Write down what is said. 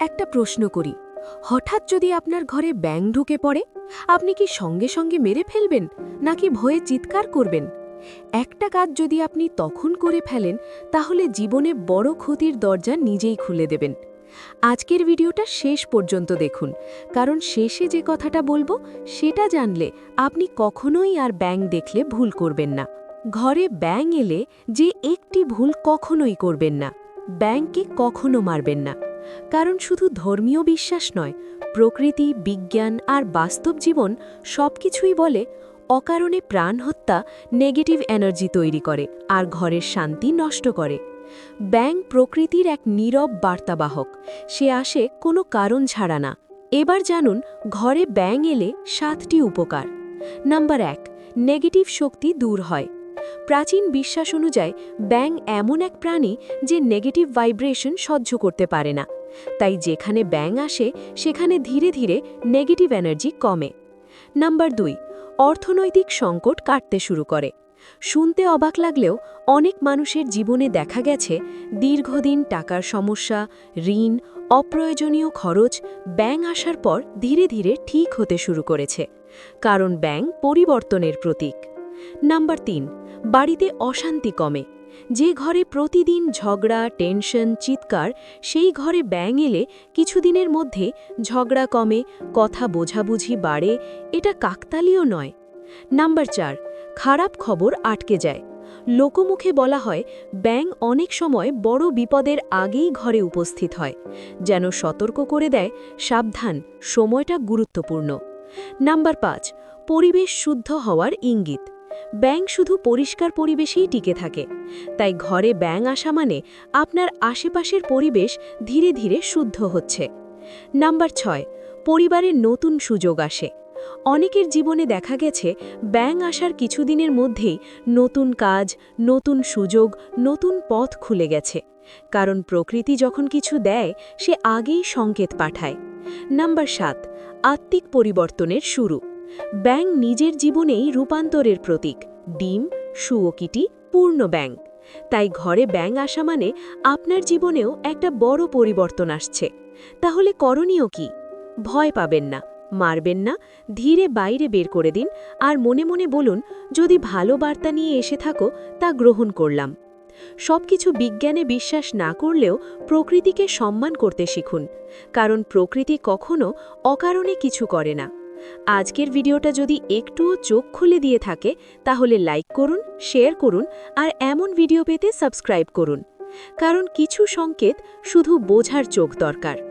একটা প্রশ্ন করি। হঠাৎ যদি আপনার ঘরে ব্যাং ঢুকে পড়ে, আপনি কি সঙ্গে সঙ্গে মেরে ফেলবেন, নাকি ভয়ে চিৎকার করবেন? একটা কাজ যদি আপনি তখন করে ফেলেন, তাহলে জীবনে বড় ক্ষতির দরজা নিজেই খুলে দেবেন। আজকের ভিডিওটা শেষ পর্যন্ত দেখুন, কারণ শেষে যে কথাটা বলব, সেটা জানলে আপনি কখনোই আর ব্যাং দেখলে ভুল করবেন না। ঘরে ব্যাং এলে যে একটি ভুল কখনোই করবেন না। ব্যাংকে কখনো মারবেন না। কারণ শুধু ধর্মীয় বিশ্বাস নয়, প্রকৃতি, বিজ্ঞান আর বাস্তব জীবন সবকিছুই বলে অকারণে প্রাণ হত্যা নেগেটিভ এনার্জি তৈরি করে আর ঘরের শান্তি নষ্ট করে। ব্যাং প্রকৃতির এক নীরব বার্তাবাহক। সে আসে কোনো কারণ ছাড়া না। এবার জানুন, ঘরে ব্যাং এলে সাতটি উপকার। নাম্বার এক, নেগেটিভ শক্তি দূর হয়। প্রাচীন বিশ্বাস অনুযায়ী, ব্যাং এমন এক প্রাণী যে নেগেটিভ ভাইব্রেশন সহ্য করতে পারে না। তাই যেখানে ব্যাং আসে, সেখানে ধীরে ধীরে নেগেটিভ এনার্জি কমে। নাম্বার দুই, অর্থনৈতিক সংকট কাটতে শুরু করে। শুনতে অবাক লাগলেও অনেক মানুষের জীবনে দেখা গেছে, দীর্ঘদিন টাকার সমস্যা, ঋণ, অপ্রয়োজনীয় খরচ ব্যাং আসার পর ধীরে ধীরে ঠিক হতে শুরু করেছে। কারণ ব্যাং পরিবর্তনের প্রতীক। নাম্বার তিন, বাড়িতে অশান্তি কমে। যে ঘরে প্রতিদিন ঝগড়া, টেনশন, চিৎকার, সেই ঘরে ব্যাং এলে কিছুদিনের মধ্যে ঝগড়া কমে, কথা বোঝাবুঝি বাড়ে, এটা কাকতালীয় নয়। নাম্বার চার, খারাপ খবর আটকে যায়। লোকমুখে বলা হয় ব্যাং অনেক সময় বড় বিপদের আগেই ঘরে উপস্থিত হয়। যেন সতর্ক করে দেয়, সাবধান, সময়টা গুরুত্বপূর্ণ। নাম্বার পাঁচ, পরিবেশ শুদ্ধ হওয়ার ইঙ্গিত। ব্যাং শুধু পরিষ্কার পরিবেশেই টিকে থাকে। তাই ঘরে ব্যাং আসা মানে আপনার আশেপাশের পরিবেশ ধীরে ধীরে শুদ্ধ হচ্ছে। নাম্বার ছয় পরিবারের নতুন সুযোগ আসে। অনেকের জীবনে দেখা গেছে ব্যাং আসার কিছুদিনের মধ্যেই নতুন কাজ, নতুন সুযোগ, নতুন পথ খুলে গেছে। কারণ প্রকৃতি যখন কিছু দেয়, সে আগেই সংকেত পাঠায়। নাম্বার সাত, আত্মিক পরিবর্তনের শুরু। ব্যাং নিজের জীবনেই রূপান্তরের প্রতীক। ডিম সুয়োকিটি পূর্ণ ব্যাং তাই ঘরে ব্যাং আসা মানে আপনার জীবনেও একটা বড় পরিবর্তন আসছে। তাহলে করণীয় কি? ভয় পাবেন না, মারবেন না, ধীরে বাইরে বের করে দিন আর মনে মনে বলুন, যদি ভালো বার্তা নিয়ে এসে থাকো, তা গ্রহণ করলাম। সবকিছু বিজ্ঞানে বিশ্বাস না করলেও প্রকৃতিকে সম্মান করতে শিখুন। কারণ প্রকৃতি কখনো অকারণে কিছু করে না। আজকের ভিডিওটা যদি একটুও চোখ খুলে দিয়ে থাকে, তাহলে লাইক করুন, শেয়ার করুন, আর এমন ভিডিও পেতে সাবস্ক্রাইব করুন। কারণ কিছু সংকেত শুধু বোঝার চোখ দরকার।